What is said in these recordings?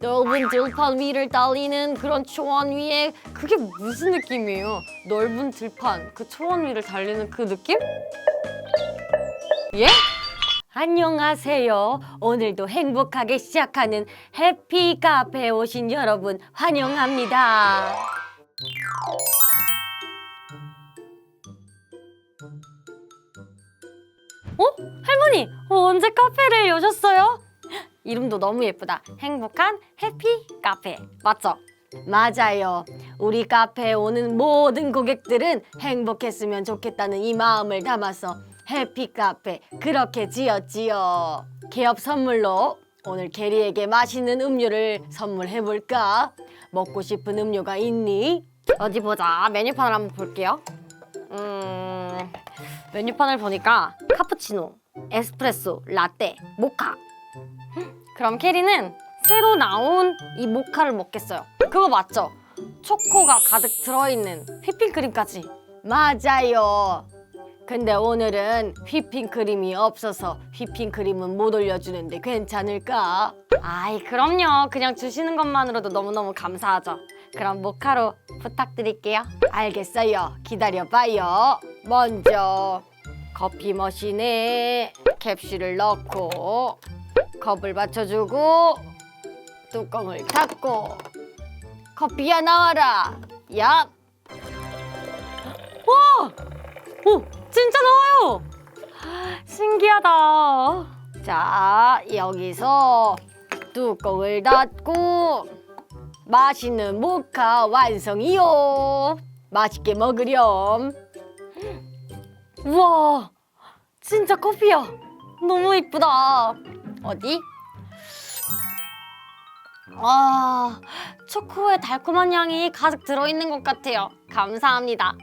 넓은 들판 위를 달리는 그런 초원 위에 그게 무슨 느낌이에요? 넓은 들판 그 초원 위를 달리는 그 느낌? 예? 안녕하세요. 오늘도 행복하게 시작하는 해피 카페에 오신 여러분 환영합니다. 어? 할머니, 언제 카페를 여셨어요? 이름도 너무 예쁘다. 행복한 해피 카페. 맞죠? 맞아요. 우리 카페에 오는 모든 고객들은 행복했으면 좋겠다는 이 마음을 담아서 해피 카페 그렇게 지었지요. 개업 선물로 오늘 게리에게 맛있는 음료를 선물해 볼까? 먹고 싶은 음료가 있니? 어디 보자. 메뉴판을 한번 볼게요. 음, 메뉴판을 보니까 카푸치노, 에스프레소, 라떼, 모카. 그럼 캐리는 새로 나온 이 모카를 먹겠어요. 그거 맞죠? 초코가 가득 들어있는 휘핑크림까지. 맞아요. 근데 오늘은 휘핑크림이 없어서 휘핑크림은 못 올려주는데 괜찮을까? 아이 그럼요. 그냥 주시는 것만으로도 너무너무 감사하죠. 그럼 모카로 부탁드릴게요. 알겠어요. 기다려봐요. 먼저 커피 머신에 캡슐을 넣고 컵을 받쳐주고 뚜껑을 닫고 커피야 나와라. 얍. 와! 오, 진짜 나와요. 신기하다. 자, 여기서 뚜껑을 닫고 맛있는 모카 완성이요. 맛있게 먹으렴. 우와, 진짜 커피야. 너무 이쁘다. 어디? 아, 초코의 달콤한 향이 가득 들어있는 것 같아요. 감사합니다.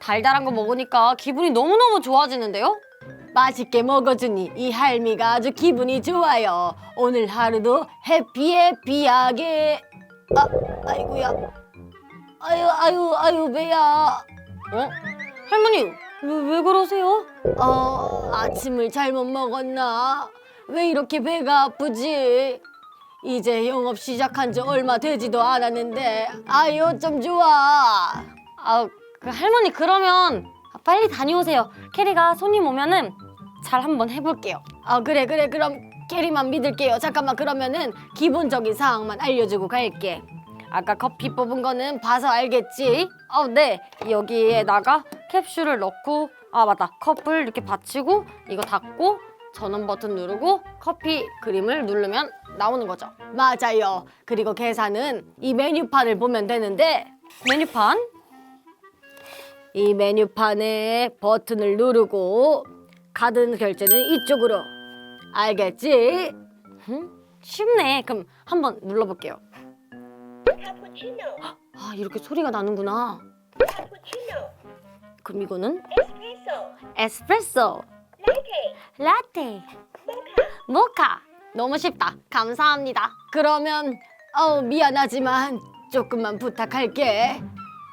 달달한 거 먹으니까 기분이 너무너무 좋아지는데요? 맛있게 먹어주니 이 할미가 아주 기분이 좋아요. 오늘 하루도 해피해피하게. 아, 아이고야. 아유, 아유, 아유, 배야. 어? 할머니, 왜, 왜 그러세요? 어, 아침을 잘못 먹었나? 왜 이렇게 배가 아프지? 이제 영업 시작한 지 얼마 되지도 않았는데 아유 좀 좋아 아 그 할머니 그러면 빨리 다녀오세요 캐리가 손님 오면은 잘 한번 해볼게요 아 그래 그래 그럼 캐리만 믿을게요 잠깐만 그러면은 기본적인 사항만 알려주고 갈게 아까 커피 뽑은 거는 봐서 알겠지? 어, 네. 여기에다가 캡슐을 넣고, 아, 맞다. 컵을 이렇게 받치고, 이거 닫고, 전원 버튼 누르고, 커피 그림을 누르면 나오는 거죠. 맞아요. 그리고 계산은 이 메뉴판을 보면 되는데, 메뉴판? 이 메뉴판에 버튼을 누르고, 카드 결제는 이쪽으로. 알겠지? 음? 쉽네. 그럼 한번 눌러볼게요. 카푸치노, 아 이렇게 소리가 나는구나. 카푸치노, 그럼 이거는 에스프레소, 에스프레소, 라테. 모카. 너무 쉽다. 감사합니다. 그러면 어 미안하지만 조금만 부탁할게.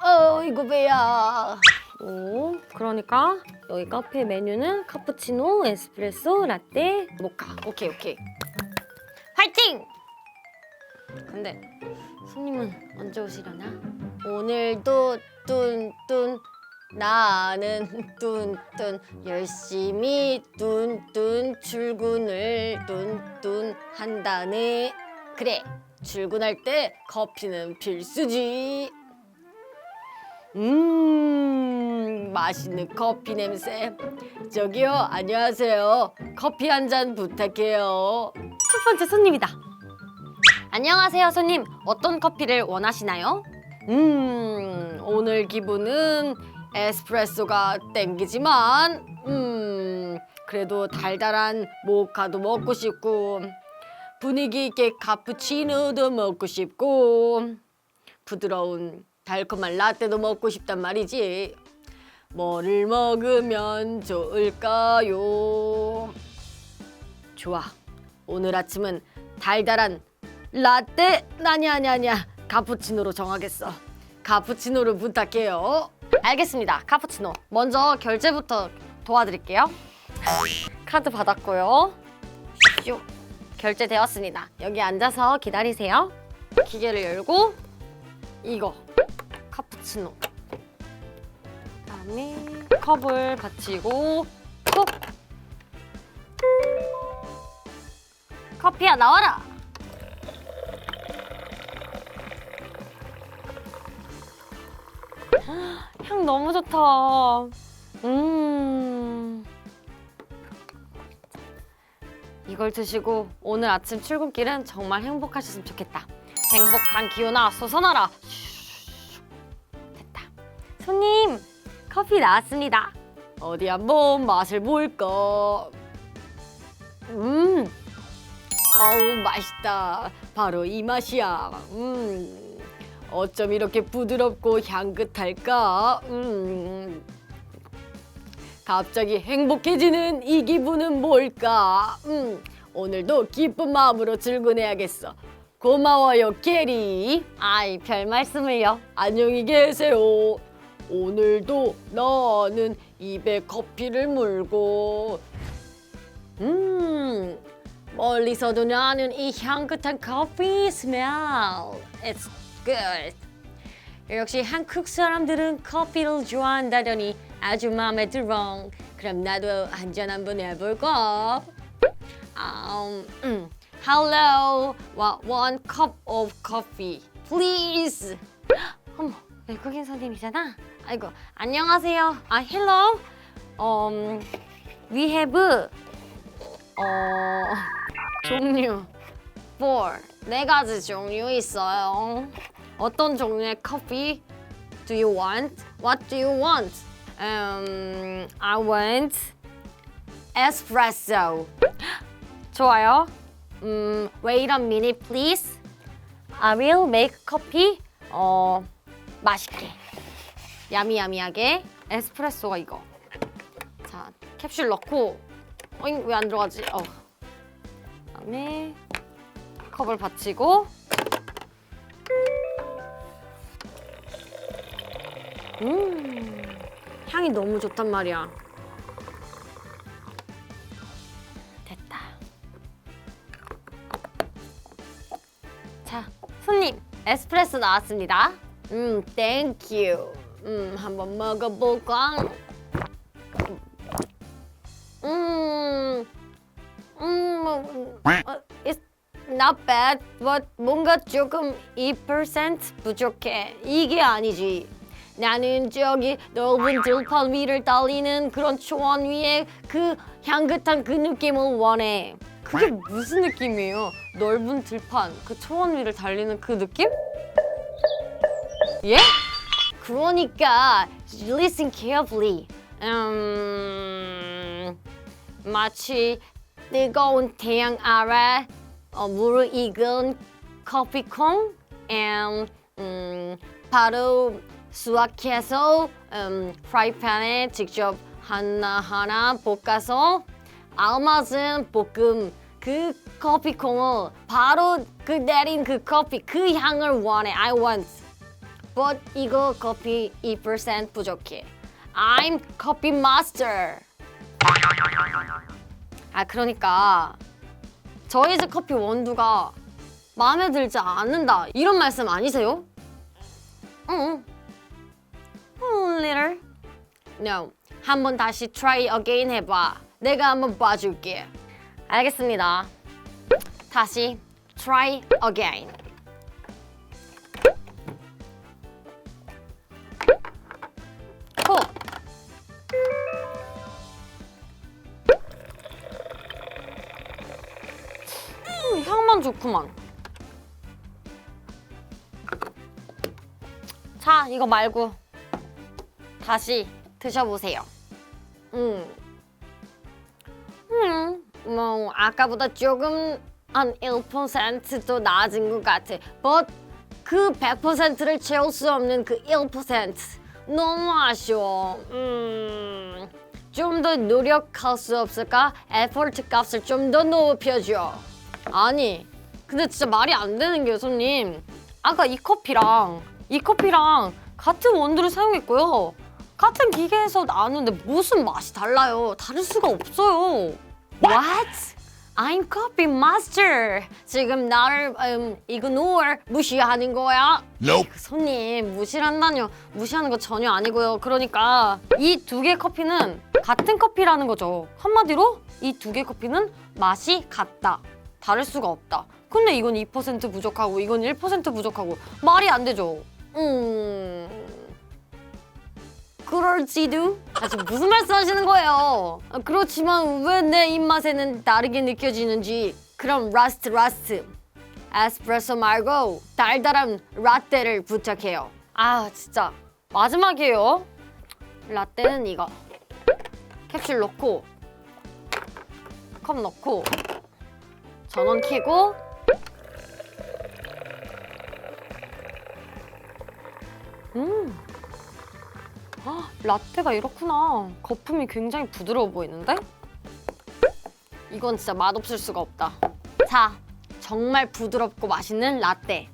어 이거 배야. 오 그러니까 여기 카페 메뉴는 카푸치노, 에스프레소, 라떼, 모카. 오케이 오케이. 화이팅! 근데 손님은 언제 오시려나? 오늘도 뚠뚠 나는 뚠뚠 열심히 뚠뚠 출근을 뚠뚠 한다네. 그래 출근할 때 커피는 필수지. 음 맛있는 커피 냄새. 저기요 안녕하세요. 커피 한 잔 부탁해요. 첫 번째 손님이다. 안녕하세요, 손님. 어떤 커피를 원하시나요? 음, 오늘 기분은 에스프레소가 땡기지만, 음, 그래도 달달한 모카도 먹고 싶고, 분위기 있게 카푸치노도 먹고 싶고, 부드러운 달콤한 라떼도 먹고 싶단 말이지. 뭐를 먹으면 좋을까요? 좋아. 오늘 아침은 달달한 라떼 아니 아니 아니야 카푸치노로 정하겠어 카푸치노를 부탁해요 알겠습니다. 카푸치노. 먼저 결제부터 도와드릴게요. 카드 받았고요. 슉 결제되었습니다. 여기 앉아서 기다리세요. 기계를 열고 이거 카푸치노. 그다음에 컵을 받치고 콕 커피야 나와라 향 너무 좋다. 음. 이걸 드시고 오늘 아침 출근길은 정말 행복하셨으면 좋겠다. 행복한 기운아 솟아나라. 됐다. 손님 커피 나왔습니다. 어디 한번 맛을 볼까? 음. 아우 맛있다. 바로 이 맛이야. 음 어쩜 이렇게 부드럽고 향긋할까? 음. 갑자기 행복해지는 이 기분은 뭘까? 음. 오늘도 기쁜 마음으로 출근해야겠어. 고마워요 캐리. 아이 별 말씀을요. 안녕히 계세요. 오늘도 나는 입에 커피를 물고. 음. 멀리서도 나는 이 향긋한 커피 스멜 It's good 역시 한국 사람들은 커피를 좋아한다더니 아주 마음에 들어 그럼 나도 한 잔 한번 해볼까 um, 음. Hello, one cup of coffee, please. 어머, 외국인 손님이잖아. 아이고, 안녕하세요. 아, hello. Um, we have 어 종류 four 네 가지 종류 있어요. 어떤 종류의 커피 do you want? What do you want? Um, I want espresso. 좋아요. 음, wait a minute, please. I will make coffee. 어, 맛있게. 야미야미하게. 에스프레소가 이거. 자, 캡슐 넣고. 어잉, 왜 안 들어가지? 어. 그다음에 컵을 받치고. 음, 향이 너무 좋단 말이야. 됐다. 자, 손님, 에스프레소 나왔습니다. 음, 땡큐. 음, 한번 먹어볼까? Not bad, but 뭔가 조금 2% 부족해. 이게 아니지. 나는 저기 넓은 들판 위를 달리는 그런 초원 위에 그 향긋한 그 느낌을 원해. 그게 무슨 느낌이에요? 넓은 들판, 그 초원 위를 달리는 그 느낌? 예? 그러니까 listen carefully. 음, 마치 뜨거운 태양 아래 어, 물을 익은 커피콩, and, 음, 바로 수확해서 음, 프라이팬에 직접 하나하나 볶아서 알맞은 볶음. 그 커피콩을 바로 그 내린 그 커피 그 향을 원해. I want. But 이거 커피 2% 부족해. I'm coffee master. 아 그러니까 저희 집 커피 원두가 마음에 들지 않는다 이런 말씀 아니세요? 응 음, little. No. 한번 다시 try again 해봐. 내가 한번 봐줄게. 알겠습니다. 다시 try again. 이거 말고 다시 드셔보세요. 음. 음, 뭐 아까보다 조금 한 1%도 낮은 것 같아. But 그 100%를 채울 수 없는 그 1% 너무 아쉬워. 음, 좀 더 노력할 수 없을까? 에포트 값을 좀 더 높여줘. 아니, 근데 진짜 말이 안 되는 게 손님. 아까 이 커피랑 이 커피랑 같은 원두를 사용했고요. 같은 기계에서 나왔는데 무슨 맛이 달라요? 다를 수가 없어요. What? I'm coffee master. 지금 나를 음, 이그노어 무시하는 거야? Nope. 손님 무시한다뇨. 무시하는 거 전혀 아니고요. 그러니까 이 두 개 커피는 같은 커피라는 거죠. 한마디로 이 두 개 커피는 맛이 같다. 다를 수가 없다. 근데 이건 2% 부족하고 이건 1% 부족하고 말이 안 되죠. 음. 그럴지도? 아, 지금 무슨 말씀 하시는 거예요? 아, 그렇지만 왜 내 입맛에는 다르게 느껴지는지 그럼 라스트 라스트 에스프레소 말고 달달한 라떼를 부탁해요 아 진짜 마지막이에요 라떼는 이거 캡슐 넣고 컵 넣고 전원 켜고 음 아, 라떼가 이렇구나. 거품이 굉장히 부드러워 보이는데? 이건 진짜 맛없을 수가 없다. 자, 정말 부드럽고 맛있는 라떼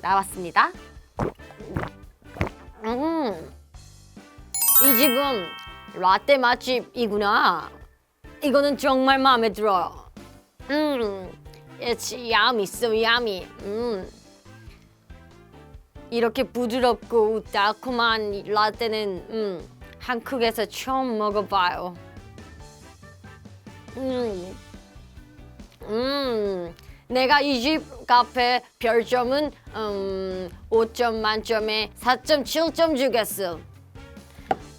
나왔습니다. 음, 이 집은 라떼 맛집이구나. 이거는 정말 마음에 들어요. 음, it's yummy, so yummy. 음. 이렇게 부드럽고 달콤한 라떼는 음, 한국에서 처음 먹어봐요. 음, 음, 내가 이 집 카페 별점은 음, 5점 만점에 4.7점 주겠어.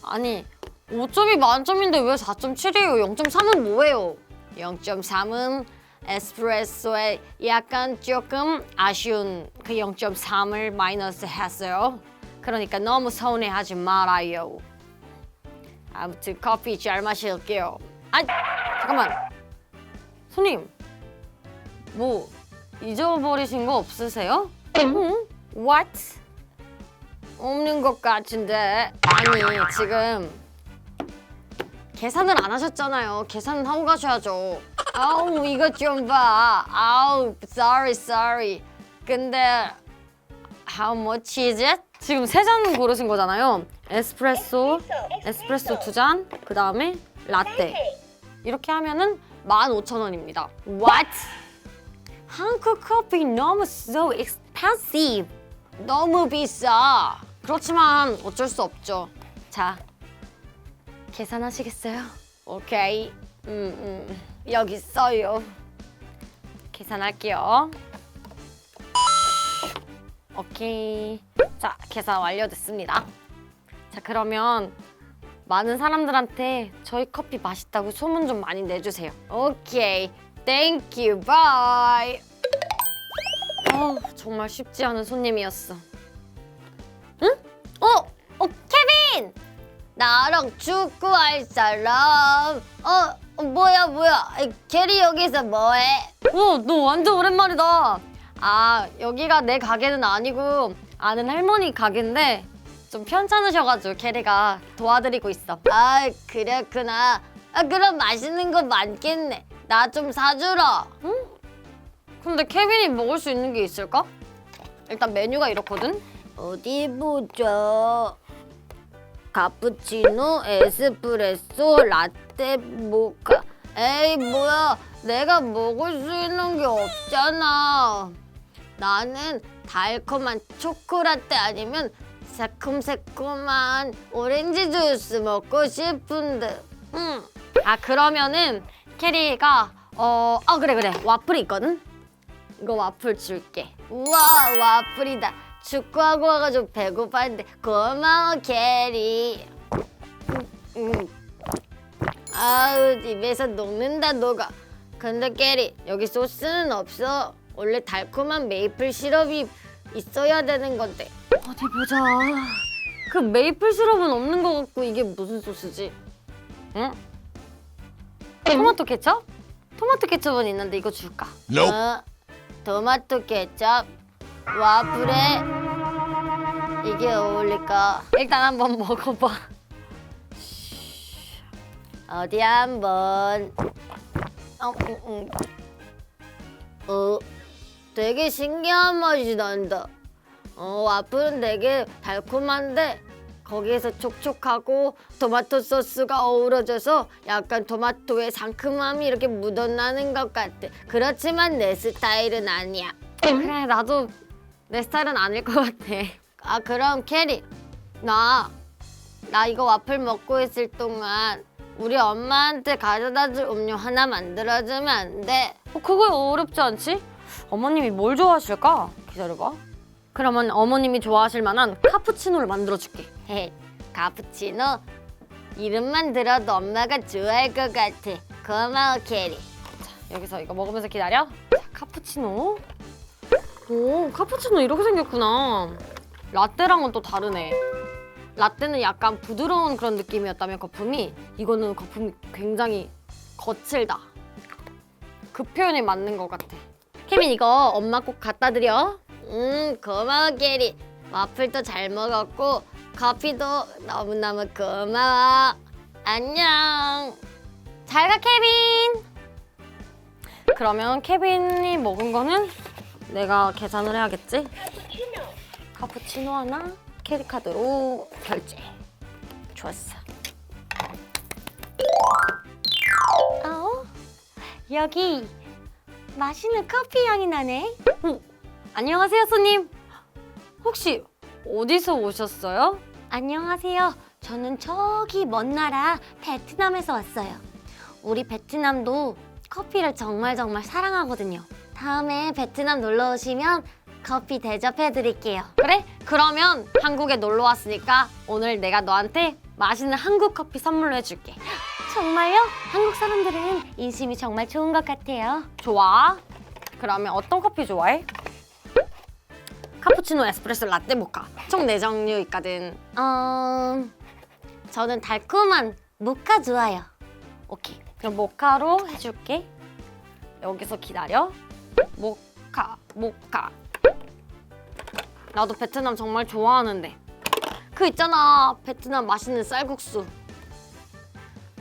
아니, 5점이 만점인데 왜 4.7이에요? 0.3은 뭐예요? 0.3은 에스프레소에 약간 조금 아쉬운 그 0.3을 마이너스 했어요. 그러니까 너무 서운해하지 말아요. 아무튼 커피 잘 마실게요. 아 잠깐만. 손님, 뭐 잊어버리신 거 없으세요? 응? What? 없는 것 같은데. 아니 지금 계산을 안 하셨잖아요. 계산은 하고 가셔야죠. 아우 이거 좀 봐. 아우 sorry sorry. 근데 how much is it? 지금 세 잔 고르신 거잖아요. 에스프레소, 에스프레소 두 잔, 그 다음에 라떼. 이렇게 하면은 15,000원입니다. What? 한국 커피 너무 so expensive. 너무 비싸. 그렇지만 어쩔 수 없죠. 자, 계산하시겠어요? 오케이. 음, 음. 여기 있어요. 계산할게요. 오케이. 자, 계산 완료됐습니다. 자, 그러면 많은 사람들한테 저희 커피 맛있다고 소문 좀 많이 내주세요. 오케이. 땡큐. 바이. 어, 정말 쉽지 않은 손님이었어. 나랑 축구할 사람. 어, 어, 뭐야, 뭐야. 게리 여기서 뭐해? 어, 너 완전 오랜만이다. 아, 여기가 내 가게는 아니고 아는 할머니 가게인데 좀 편찮으셔가지고 캐리가 도와드리고 있어. 아, 그랬구나. 아, 그럼 맛있는 거 많겠네. 나 좀 사주라. 응? 근데 케빈이 먹을 수 있는 게 있을까? 일단 메뉴가 이렇거든. 어디 보자. 카푸치노, 에스프레소, 라떼, 모카. 에이 뭐야? 내가 먹을 수 있는 게 없잖아. 나는 달콤한 초코라떼 아니면 새콤새콤한 오렌지 주스 먹고 싶은데. 음. 아 그러면은 캐리가 어, 아 그래 그래 와플이 있거든. 이거 와플 줄게. 우와 와플이다. 축구하고 와가지고 배고팠는데 고마워 캐리. 음, 음. 아우 입에서 녹는다 녹아. 근데 캐리 여기 소스는 없어. 원래 달콤한 메이플 시럽이 있어야 되는 건데. 어디 보자. 그 메이플 시럽은 없는 것 같고 이게 무슨 소스지? 응? 토마토 케첩? 토마토 케첩은 있는데 이거 줄까? Nope. 어, 토마토 케첩 와플에 이게 어울릴까? 일단 한번 먹어봐. 어디 한번. 어, 음, 음. 어, 되게 신기한 맛이 난다. 어, 와플은 되게 달콤한데 거기에서 촉촉하고 토마토 소스가 어우러져서 약간 토마토의 상큼함이 이렇게 묻어나는 것 같아. 그렇지만 내 스타일은 아니야. 그래 나도 내 스타일은 아닐 것 같아. 아 그럼 캐리 나 나 이거 와플 먹고 있을 동안 우리 엄마한테 가져다줄 음료 하나 만들어주면 안 돼? 어, 그거 어렵지 않지? 어머님이 뭘 좋아하실까? 기다려봐. 그러면 어머님이 좋아하실 만한 카푸치노를 만들어줄게. 헤, 카푸치노? 이름만 들어도 엄마가 좋아할 것 같아. 고마워, 캐리. 자, 여기서 이거 먹으면서 기다려. 자, 카푸치노. 오, 카푸치노 이렇게 생겼구나. 라떼랑은 또 다르네. 라떼는 약간 부드러운 그런 느낌이었다면 거품이 이거는 거품이 굉장히 거칠다. 그 표현이 맞는 것 같아. 케빈 이거 엄마 꼭 갖다 드려. 음 고마워 게리. 와플도 잘 먹었고 커피도 너무너무 고마워. 안녕. 잘 가 케빈. 그러면 케빈이 먹은 거는 내가 계산을 해야겠지? 카푸치노. 카푸치노 하나 캐리 카드로 결제. 좋았어. 어? 여기 맛있는 커피 향이 나네. 어, 안녕하세요, 손님. 혹시 어디서 오셨어요? 안녕하세요. 저는 저기 먼 나라 베트남에서 왔어요. 우리 베트남도 커피를 정말 정말 사랑하거든요. 다음에 베트남 놀러 오시면 커피 대접해 드릴게요. 그래? 그러면 한국에 놀러 왔으니까 오늘 내가 너한테 맛있는 한국 커피 선물로 해줄게. 정말요? 한국 사람들은 인심이 정말 좋은 것 같아요. 좋아. 그러면 어떤 커피 좋아해? 카푸치노, 에스프레소, 라떼, 모카 총 네 종류 있거든. 어, 저는 달콤한 모카 좋아요. 오케이. 그럼 모카로 해줄게. 여기서 기다려. 모카, 모카. 나도 베트남 정말 좋아하는데. 그 있잖아. 베트남 맛있는 쌀국수.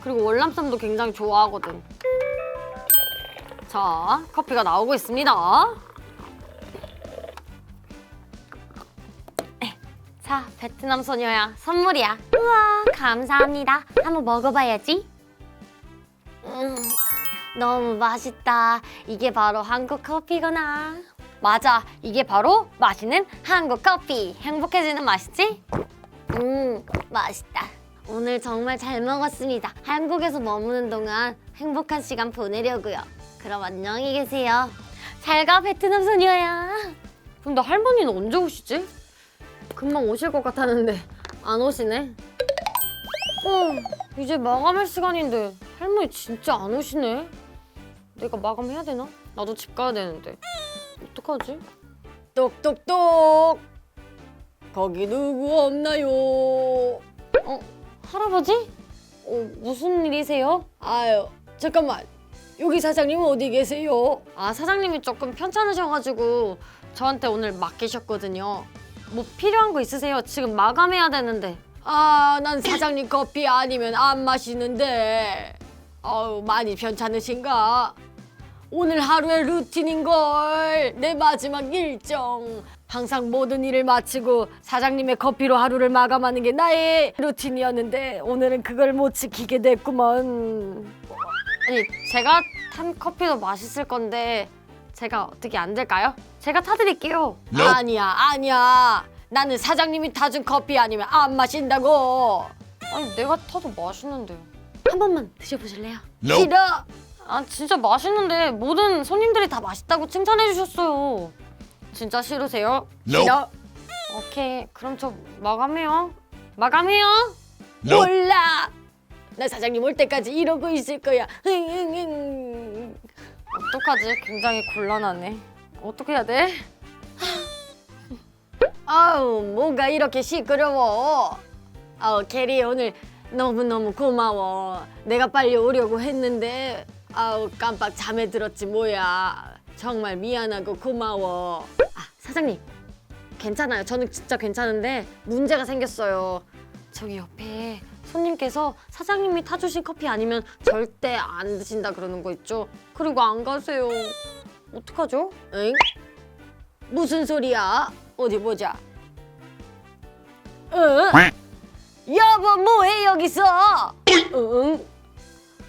그리고 월남쌈도 굉장히 좋아하거든. 자, 커피가 나오고 있습니다. 에, 자, 베트남 소녀야. 선물이야. 우와, 감사합니다. 한번 먹어봐야지. 음, 너무 맛있다. 이게 바로 한국 커피구나. 맞아. 이게 바로 맛있는 한국 커피. 행복해지는 맛이지? 음, 맛있다. 오늘 정말 잘 먹었습니다. 한국에서 머무는 동안 행복한 시간 보내려고요. 그럼 안녕히 계세요. 잘 가, 베트남 소녀야. 근데 할머니는 언제 오시지? 금방 오실 것 같았는데 안 오시네. 어, 이제 마감할 시간인데 할머니 진짜 안 오시네. 내가 마감해야 되나? 나도 집 가야 되는데. 어떡하지? 똑똑똑! 거기 누구 없나요? 어, 할아버지? 어, 무슨 일이세요? 아유, 잠깐만. 여기 사장님 어디 계세요? 아, 사장님이 조금 편찮으셔가지고 저한테 오늘 맡기셨거든요. 뭐 필요한 거 있으세요? 지금 마감해야 되는데. 아, 난 사장님 커피 아니면 안 마시는데. 아우, 많이 편찮으신가? 오늘 하루의 루틴인걸. 내 마지막 일정. 항상 모든 일을 마치고 사장님의 커피로 하루를 마감하는 게 나의 루틴이었는데 오늘은 그걸 못 지키게 됐구먼. 아니 제가 탄 커피도 맛있을 건데 제가 어떻게 안 될까요? 제가 타드릴게요. 아니야 아니야. 나는 사장님이 타준 커피 아니면 안 마신다고. 아니 내가 타도 맛있는데. 한 번만 드셔보실래요? 싫어 아 진짜 맛있는데 모든 손님들이 다 맛있다고 칭찬해 주셨어요. 진짜 싫으세요? 싫어. 오케이 그럼 저 마감해요. 마감해요. 몰라. 나 사장님 올 때까지 이러고 있을 거야. 흥흥흥. 어떡하지? 굉장히 곤란하네. 어떻게 해야 돼? 아우 뭐가 이렇게 시끄러워. 아우 캐리 오늘 너무너무 고마워. 내가 빨리 오려고 했는데 아우 깜빡 잠에 들었지 뭐야. 정말 미안하고 고마워. 아 사장님 괜찮아요. 저는 진짜 괜찮은데 문제가 생겼어요. 저기 옆에 손님께서 사장님이 타주신 커피 아니면 절대 안 드신다 그러는 거 있죠? 그리고 안 가세요. 어떡하죠? 응? 무슨 소리야? 어디 보자. 어? 여보 뭐해 여기서? 응?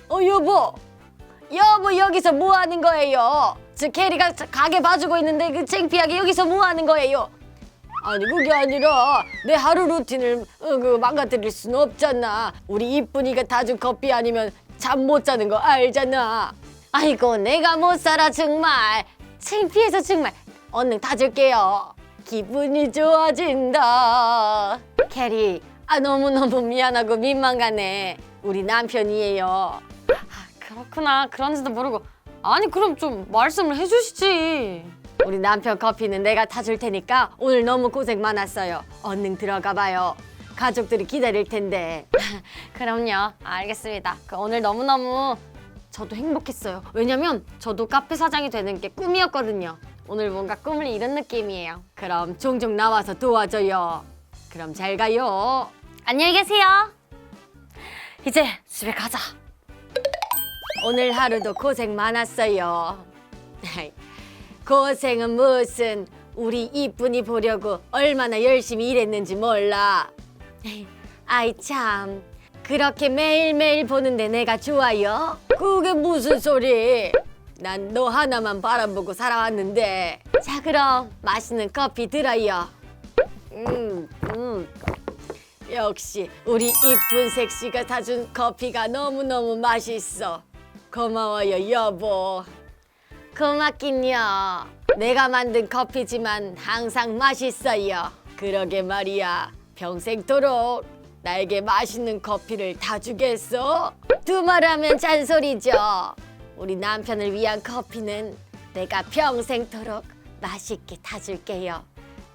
어 여보 여보 여기서 뭐 하는 거예요? 저 캐리가 저 가게 봐주고 있는데 그 창피하게 여기서 뭐 하는 거예요? 아니 그게 아니라 내 하루 루틴을 어, 그 망가뜨릴 수는 없잖아. 우리 이쁜이가 타준 커피 아니면 잠 못 자는 거 알잖아. 아이고 내가 못 살아 정말 창피해서 정말 얼른 타줄게요. 기분이 좋아진다. 캐리 아 너무너무 미안하고 민망하네. 우리 남편이에요. 아, 그렇구나 그런지도 모르고 아니 그럼 좀 말씀을 해주시지. 우리 남편 커피는 내가 타줄 테니까 오늘 너무 고생 많았어요. 얼른 들어가 봐요. 가족들이 기다릴 텐데. 그럼요. 알겠습니다. 그 오늘 너무너무 저도 행복했어요. 왜냐면 저도 카페 사장이 되는 게 꿈이었거든요. 오늘 뭔가 꿈을 이룬 느낌이에요. 그럼 종종 나와서 도와줘요. 그럼 잘 가요. 안녕히 계세요. 이제 집에 가자. 오늘 하루도 고생 많았어요. 고생은 무슨 우리 이쁜이 보려고 얼마나 열심히 일했는지 몰라. 아이 참 그렇게 매일매일 보는데 내가 좋아요? 그게 무슨 소리? 난 너 하나만 바라보고 살아왔는데. 자 그럼 맛있는 커피 들어요. 음, 음. 역시 우리 이쁜 색시가 사준 커피가 너무너무 맛있어. 고마워요 여보. 고맙긴요. 내가 만든 커피지만 항상 맛있어요. 그러게 말이야. 평생토록 나에게 맛있는 커피를 타주겠어? 두 말하면 잔소리죠. 우리 남편을 위한 커피는 내가 평생토록 맛있게 타줄게요.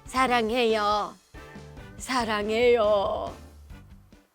사랑해요. 사랑해요.